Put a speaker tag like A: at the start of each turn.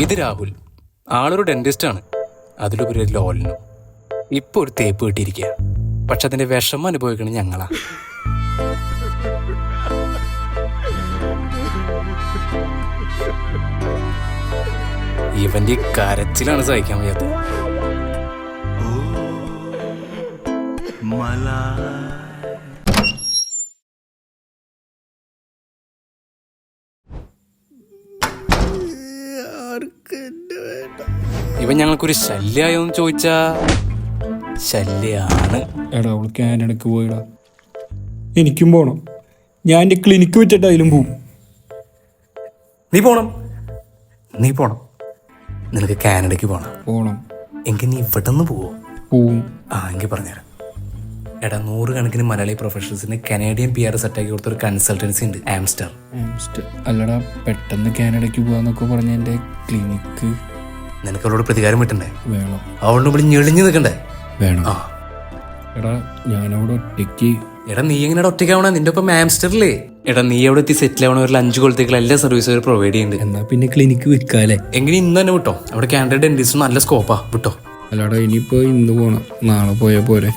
A: ഇത് രാഹുൽ. ആളൊരു ഡെന്റിസ്റ്റ് ആണ് അതിലുപരി ഒരു ലോലിനും. ഇപ്പൊ ഒരു തേപ്പ് കിട്ടിയിരിക്കുക പക്ഷെ അതിന്റെ വിഷമം അനുഭവിക്കണം ഞങ്ങളാ. ഇവന്റെ കരച്ചിലാണ് സഹിക്കാൻ വയ്യാത്തത് ഇവൻ ഞങ്ങൾക്കൊരു ശല്യായോ എന്ന് ചോദിച്ചാ ശല്യാണ്.
B: എടാ അവൾ കാനഡക്ക് പോയിടാ. എനിക്കും പോണം. ഞാൻ എന്റെ ക്ലിനിക്ക് വെച്ചിട്ട് അതിലും പോവും.
A: നീ പോണം. നീ പോണം. നിനക്ക് കാനഡയ്ക്ക് പോണം.
B: പോണം.
A: എങ്കിൽ നീ ഇവിടെ നിന്ന് പോവോ?
B: പോവും.
A: ആ എങ്കിൽ പറഞ്ഞുതരാം. എടാ നൂറുകണക്കിന് മലയാളി പ്രൊഫഷണൽസിന് കനേഡിയൻ പി ആർ സെറ്റാക്കി കൊടുത്ത ഒരു കൺസൾട്ടൻസി ഉണ്ട് ആംസ്റ്റർ.
B: ആംസ്റ്റർ. അല്ലടാ പെട്ടെന്ന് കാനഡയ്ക്ക് പോവാന്നൊക്കെ പറഞ്ഞ എന്റെ ക്ലിനിക്ക്
A: നിനക്ക് അവളോട് പ്രതികാരം വിട്ടണ്ടേ
B: വേണം.
A: അവളോട് ഇവിടെ ഞെളിഞ്ഞു നിൽക്കണ്ടേ?
B: വേണം.
A: ആ.
B: എടാ ഞാനവിടെ ഒറ്റയ്ക്ക്.
A: എടാ നീ എങ്ങനെ ഒറ്റയ്ക്കാവണ? നിന്റെ ഒപ്പം മാംസ്റ്ററില്ലേ എടാ നീ അവിടെ എത്തി സെറ്റിൽ ആവണ ഒരു അഞ്ച് കൊളത്തേക്കുള്ള എല്ലാ സർവീസും അവർ പ്രൊവൈഡ് ചെയ്യുന്നുണ്ട്.
B: എന്നാ പിന്നെ ക്ലിനിക്ക് വിൽക്കാല്ലേ
A: എങ്ങനെ ഇന്ന് തന്നെ വിട്ടോ? അവിടെ കാൻഡിഡേറ്റ് ഡെന്റിസ്റ്റ് നല്ല സ്കോപ്പാ വിട്ടോ?
B: അല്ലാടാ ഇനിയിപ്പോ ഇന്ന് പോണം. നാളെ പോയാ പോരെ.